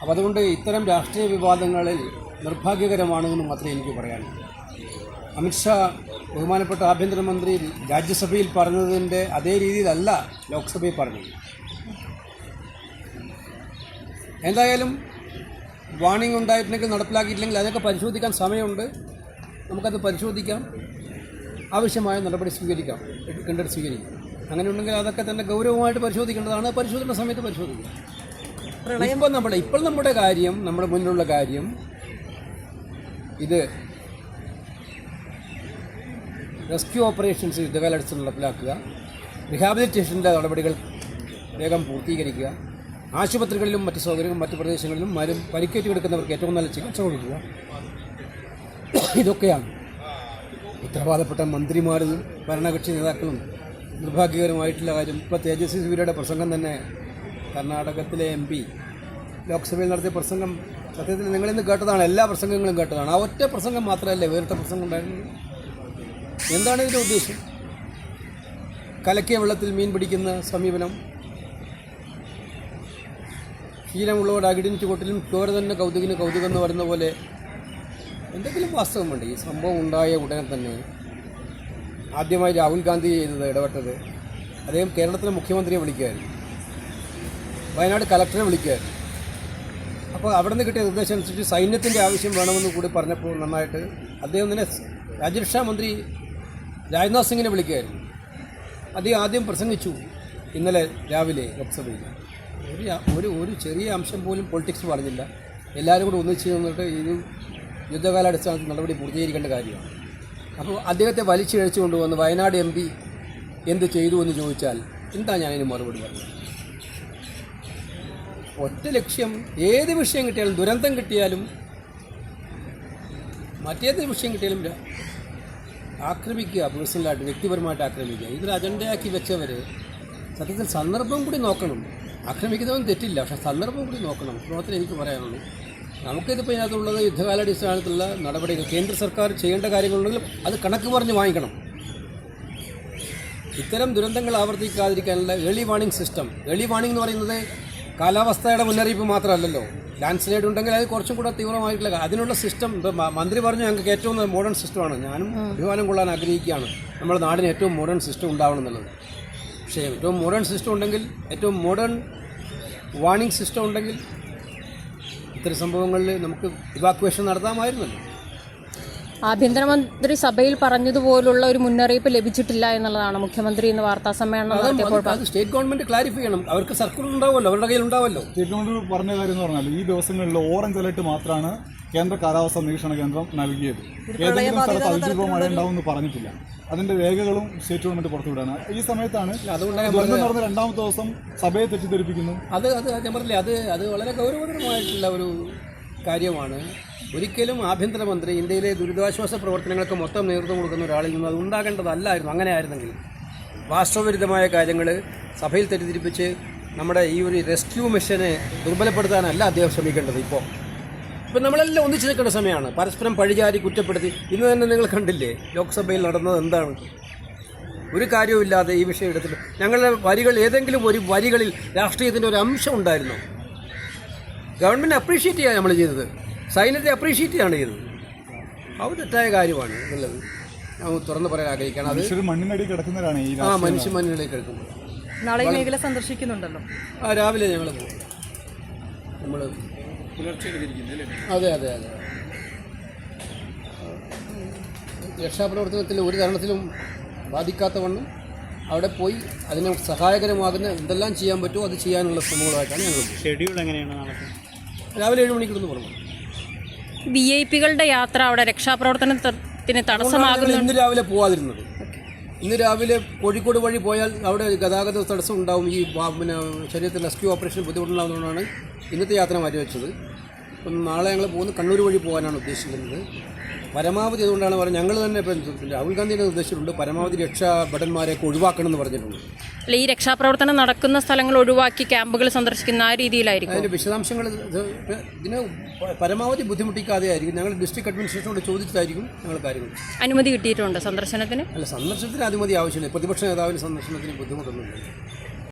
അപ്പോൾ അതുകൊണ്ട് ഇത്തരം രാഷ്ട്രീയ വിവാദങ്ങളിൽ നിർഭാഗ്യകരമാണെന്ന് മാത്രമേ എനിക്ക് പറയാനുള്ളൂ. അമിത്ഷാ ബഹുമാനപ്പെട്ട ആഭ്യന്തരമന്ത്രി രാജ്യസഭയിൽ പറഞ്ഞതിന്റെ അതേ രീതിയിലല്ല ലോക്സഭയിൽ പറഞ്ഞത്. എന്തായാലും വാണിംഗ് ഉണ്ടായിട്ടുണ്ടെങ്കിൽ നടപ്പിലാക്കിയിട്ടില്ലെങ്കിൽ അതൊക്കെ പരിശോധിക്കാൻ സമയമുണ്ട്. നമുക്കത് പരിശോധിക്കാം. ആവശ്യമായ നടപടി സ്വീകരിക്കാം. എടുക്കേണ്ടത് സ്വീകരിക്കാം. അങ്ങനെ ഉണ്ടെങ്കിൽ അതൊക്കെ തന്നെ ഗൗരവമായിട്ട് പരിശോധിക്കേണ്ടതാണ്. പരിശോധന സമയത്ത് പരിശോധിക്കാം. ഇപ്പം നമ്മുടെ ഇപ്പോൾ നമ്മുടെ കാര്യം നമ്മുടെ മുന്നിലുള്ള കാര്യം. ഇത് റെസ്ക്യൂ ഓപ്പറേഷൻസ് യുദ്ധകാലടിച്ച് നടപ്പിലാക്കുക. റിഹാബിലിറ്റേഷന്റെ നടപടികൾ വേഗം പൂർത്തീകരിക്കുക. ആശുപത്രികളിലും മറ്റ് സൗകര്യങ്ങളും മറ്റ് പ്രദേശങ്ങളിലും മരും പരിക്കേറ്റ് കിടക്കുന്നവർക്ക് ഏറ്റവും നല്ല ചികിത്സ കൊടുക്കുക. ഇതൊക്കെയാണ് ഉത്തരവാദപ്പെട്ട മന്ത്രിമാരും ഭരണകക്ഷി നേതാക്കളും നിർഭാഗ്യകരമായിട്ടുള്ള കാര്യം. ഇപ്പോൾ തേജസ്വി സൂര്യയുടെ പ്രസംഗം തന്നെ കർണാടകത്തിലെ എം പി ലോക്സഭയിൽ നടത്തിയ പ്രസംഗം സത്യത്തിൽ നിങ്ങളിന്ന് കേട്ടതാണ് എല്ലാ പ്രസംഗങ്ങളും കേട്ടതാണ്. ആ ഒറ്റ പ്രസംഗം മാത്രമല്ലേ വേറിട്ട പ്രസംഗം ഉണ്ടായിരുന്നത്? എന്താണ് ഇതിന്റെ ഉദ്ദേശം? കലക്കിയ വെള്ളത്തിൽ മീൻ പിടിക്കുന്ന സമീപനം. ഹീനമുള്ളവരുടെ അകിടിന് കൊട്ടിലും ചോര തന്നെ കൗതുകിന് കൗതുകം എന്ന് പറയുന്ന പോലെ എന്തെങ്കിലും വാസ്തവം വേണ്ട ഈ സംഭവം ഉണ്ടായ ഉടനെ തന്നെ ആദ്യമായി രാഹുൽ ഗാന്ധി ചെയ്തത് ഇടപെട്ടത്. അദ്ദേഹം കേരളത്തിലെ മുഖ്യമന്ത്രിയെ വിളിക്കുകയായിരുന്നു. വയനാട് കലക്ടറെ വിളിക്കുകയായിരുന്നു. അപ്പോൾ അവിടെ നിന്ന് കിട്ടിയ നിർദ്ദേശം അനുസരിച്ച് സൈന്യത്തിന്റെ ആവശ്യം വേണമെന്ന് കൂടി പറഞ്ഞപ്പോൾ നന്നായിട്ട് അദ്ദേഹം തന്നെ രാജ്യരക്ഷാ മന്ത്രി രാജ്നാഥ് സിംഗിനെ വിളിക്കുകയായിരുന്നു. അദ്ദേഹം ആദ്യം പ്രസംഗിച്ചു ഇന്നലെ രാവിലെ ലോക്സഭയിൽ. ഒരു ഒരു ഒരു ചെറിയ അംശം പോലും പൊളിറ്റിക്സ് പറഞ്ഞില്ല. എല്ലാവരും കൂടി ഒന്നിച്ച് നിന്നിട്ട് ഇത് യുദ്ധകാലാടിസ്ഥാനത്തിൽ നടപടി പൂർത്തീകരിക്കേണ്ട കാര്യമാണ്. അപ്പോൾ അദ്ദേഹത്തെ വലിച്ചിഴച്ചു കൊണ്ടുവന്ന് വയനാട് എം പി എന്ത് ചെയ്തു എന്ന് ചോദിച്ചാൽ എന്താ ഞാനതിന് മറുപടി പറഞ്ഞത്? ഒറ്റ ലക്ഷ്യം ഏത് വിഷയം കിട്ടിയാലും ദുരന്തം കിട്ടിയാലും മറ്റേത് വിഷയം കിട്ടിയാലും ആക്രമിക്കുക പേഴ്സണലായിട്ട് വ്യക്തിപരമായിട്ട് ആക്രമിക്കുക. ഇതൊരു അജണ്ടയാക്കി വെച്ചവർ സത്യത്തിൽ സന്ദർഭം കൂടി നോക്കണം. ആക്രമിക്കുന്നവൻ തെറ്റില്ല പക്ഷേ സന്ദർഭം കൂടി നോക്കണം. മാത്രമേ എനിക്ക് പറയാനുള്ളൂ. നമുക്കിതിപ്പോൾ ഇതിനകത്തുള്ളത് യുദ്ധകാലാടിസ്ഥാനത്തുള്ള നടപടികൾ കേന്ദ്ര സർക്കാർ ചെയ്യേണ്ട കാര്യങ്ങളുണ്ടെങ്കിൽ അത് കണക്ക് പറഞ്ഞ് വാങ്ങിക്കണം. ഇത്തരം ദുരന്തങ്ങൾ ആവർത്തിക്കാതിരിക്കാനുള്ള early warning system early warning എന്ന് പറയുന്നത് കാലാവസ്ഥയുടെ മുന്നറിയിപ്പ് മാത്രമല്ലല്ലോ. ലാൻഡ് സ്ലൈഡ് ഉണ്ടെങ്കിൽ അത് കുറച്ചും കൂടെ തീവ്രമായിട്ടുള്ള അതിനുള്ള സിസ്റ്റം മന്ത്രി പറഞ്ഞു ഞങ്ങൾക്ക് ഏറ്റവും മോഡേൺ സിസ്റ്റമാണ് ഞാനും അഭിമാനം കൊള്ളാൻ ആഗ്രഹിക്കുകയാണ്. നമ്മുടെ നാടിന് ഏറ്റവും മോഡേൺ സിസ്റ്റം ഉണ്ടാവണം എന്നുള്ളത്. പക്ഷേ ഏറ്റവും മോഡേൺ സിസ്റ്റം ഉണ്ടെങ്കിൽ ഏറ്റവും മോഡേൺ വാണിംഗ് സിസ്റ്റം ഉണ്ടെങ്കിൽ ഇത്തരം സംഭവങ്ങളിൽ നമുക്ക് ഇവാക്വേഷൻ നടത്താമായിരുന്നല്ലോ. ആഭ്യന്തരമന്ത്രി സഭയിൽ പറഞ്ഞതുപോലുള്ള ഒരു മുന്നറിയിപ്പ് ലഭിച്ചിട്ടില്ല എന്നുള്ളതാണ് മുഖ്യമന്ത്രി ഇന്ന് വാർത്താ സമ്മേളനം നടത്തിയപ്പോൾ സ്റ്റേറ്റ് ഗവൺമെന്റ് ക്ലാരിഫൈ ചെയ്യണം. അവർക്ക് സർക്കുലർ ഉണ്ടാവുമല്ലോ അവരുടെ കയ്യിൽ ഉണ്ടാവുമല്ലോ സ്റ്റേറ്റ് ഗവൺമെന്റ് പറഞ്ഞ കാര്യം എന്ന് പറഞ്ഞാൽ ഈ ദിവസങ്ങളിൽ ഓറഞ്ച് അലർട്ട് മാത്രമാണ് കേന്ദ്ര കാലാവസ്ഥാ നിരീക്ഷണ കേന്ദ്രം നൽകിയത്. ഏതെങ്കിലും സ്ഥലത്ത് അതിജീവ മഴ ഉണ്ടാവുമെന്ന് പറഞ്ഞിട്ടില്ല. അതിന്റെ രേഖകളും സ്റ്റേറ്റ് ഗവൺമെന്റ് പുറത്തുവിടാണ്. ഈ സമയത്താണ് അതുകൊണ്ടാണ് ദുരന്തം നടന്ന രണ്ടാമത്തെ ദിവസം സഭയെ തെറ്റിദ്ധരിപ്പിക്കുന്നു. അത് അത് ഞാൻ പറഞ്ഞില്ലേ അത് അത് വളരെ ഗൗരവകരമായിട്ടുള്ള ഒരു കാര്യമാണ്. ഒരിക്കലും ആഭ്യന്തരമന്ത്രി ഇന്ത്യയിലെ ദുരിതാശ്വാസ പ്രവർത്തനങ്ങൾക്ക് മൊത്തം നേതൃത്വം കൊടുക്കുന്ന ഒരാളിൽ നിന്ന് അത് ഉണ്ടാകേണ്ടതല്ലായിരുന്നു അങ്ങനെ ആയിരുന്നെങ്കിൽ വാസ്തവവിരുദ്ധമായ കാര്യങ്ങൾ സഭയിൽ തെറ്റിദ്ധരിപ്പിച്ച് നമ്മുടെ ഈ ഒരു റെസ്ക്യൂ മിഷനെ ദുർബലപ്പെടുത്താനല്ല അദ്ദേഹം ശ്രമിക്കേണ്ടത് ഇപ്പോൾ. ഇപ്പം നമ്മളെല്ലാം ഒന്നിച്ചു നിൽക്കേണ്ട സമയമാണ്. പരസ്പരം പഴിചാരി കുറ്റപ്പെടുത്തി ഇന്ന് തന്നെ നിങ്ങൾ കണ്ടില്ലേ ലോക്സഭയിൽ നടന്നത് എന്താണ്? ഒരു കാര്യവുമില്ലാതെ ഈ വിഷയം എടുത്തിട്ട് ഞങ്ങളുടെ വരികൾ ഏതെങ്കിലും ഒരു വരികളിൽ രാഷ്ട്രീയത്തിന്റെ ഒരു അംശം ഉണ്ടായിരുന്നു? ഗവൺമെന്റ് അപ്രീഷിയേറ്റ് ചെയ്യാൻ നമ്മൾ ചെയ്തത്. സൈന്യത്തെ അപ്രീഷിയേറ്റ് ചെയ്യാണ് ചെയ്തത്. അത് തെറ്റായ കാര്യമാണ് എന്നുള്ളത് ഞാൻ തുറന്ന് പറയാൻ ആഗ്രഹിക്കണം അത് മണ്ണിനടി കിടക്കുന്നവരാണ് ഈ ആ മനുഷ്യ മണ്ണിനടി കിടക്കുന്നത്. നാളെ ഈ മേഖല സന്ദർശിക്കുന്നുണ്ടല്ലോ. ആ രാവിലെ ഞങ്ങൾ പോകും നമ്മൾ അതെ അതെ അതെ. രക്ഷാപ്രവർത്തനത്തിൽ ഒരു തരണത്തിലും ബാധിക്കാത്തവണ്ണം അവിടെ പോയി അതിന് സഹായകരമാകുന്ന എന്തെല്ലാം ചെയ്യാൻ പറ്റുമോ അത് ചെയ്യാനുള്ള ശ്രമങ്ങളുമായിട്ടാണ് ഞങ്ങൾ ഷെഡ്യൂൾ എങ്ങനെയാണ് നാളെ രാവിലെ ഏഴ് മണിക്കൂർന്ന് പറഞ്ഞു വി ഐ പികളുടെ യാത്ര അവിടെ രക്ഷാപ്രവർത്തനത്തിന് തടസ്സമാകുന്നു ഇന്ന് രാവിലെ പോവാതിരുന്നത്. ഇന്ന് രാവിലെ കോഴിക്കോട് വഴി പോയാൽ അവിടെ ഗതാഗത തടസ്സം ഉണ്ടാവും ഈ പിന്നെ ശരീരത്തിൽ റെസ്ക്യൂ ഓപ്പറേഷൻ ബുദ്ധിമുട്ടുണ്ടാകുന്നതുകൊണ്ടാണ് ഇന്നത്തെ യാത്ര മാറ്റിവെച്ചത്. അപ്പം നാളെ ഞങ്ങൾ പോകുന്ന കണ്ണൂർ വഴി പോകാനാണ് ഉദ്ദേശിക്കുന്നത് പരമാവധി അതുകൊണ്ടാണ് പറഞ്ഞത്. ഞങ്ങൾ തന്നെ ഇപ്പം രാഹുൽ ഗാന്ധിയുടെ നിർദ്ദേശിച്ചിട്ടുണ്ട് പരമാവധി രക്ഷാഭടന്മാരെയൊക്കെ ഒഴിവാക്കണം എന്ന് പറഞ്ഞിട്ടുണ്ട്. അല്ല ഈ രക്ഷാപ്രവർത്തനം നടക്കുന്ന സ്ഥലങ്ങൾ ഒഴിവാക്കി ക്യാമ്പുകൾ സന്ദർശിക്കുന്ന ആ രീതിയിലായിരിക്കും. അതിന്റെ വിശദാംശങ്ങൾ ഇതിന് ഇതിനെ പരമാവധി ബുദ്ധിമുട്ടിക്കാതെ ആയിരിക്കും. ഞങ്ങൾ ഡിസ്ട്രിക്ട് അഡ്മിനിസ്ട്രേഷനോട് ചോദിച്ചതായിരിക്കും ഞങ്ങൾ കാര്യങ്ങൾ അനുമതി കിട്ടിയിട്ടുണ്ട് സന്ദർശനത്തിന്? അല്ല സന്ദർശനത്തിന് അനുമതി ആവശ്യമില്ല. പ്രതിപക്ഷ നേതാവിന് സന്ദർശനത്തിന് ബുദ്ധിമുട്ടൊന്നുമില്ല.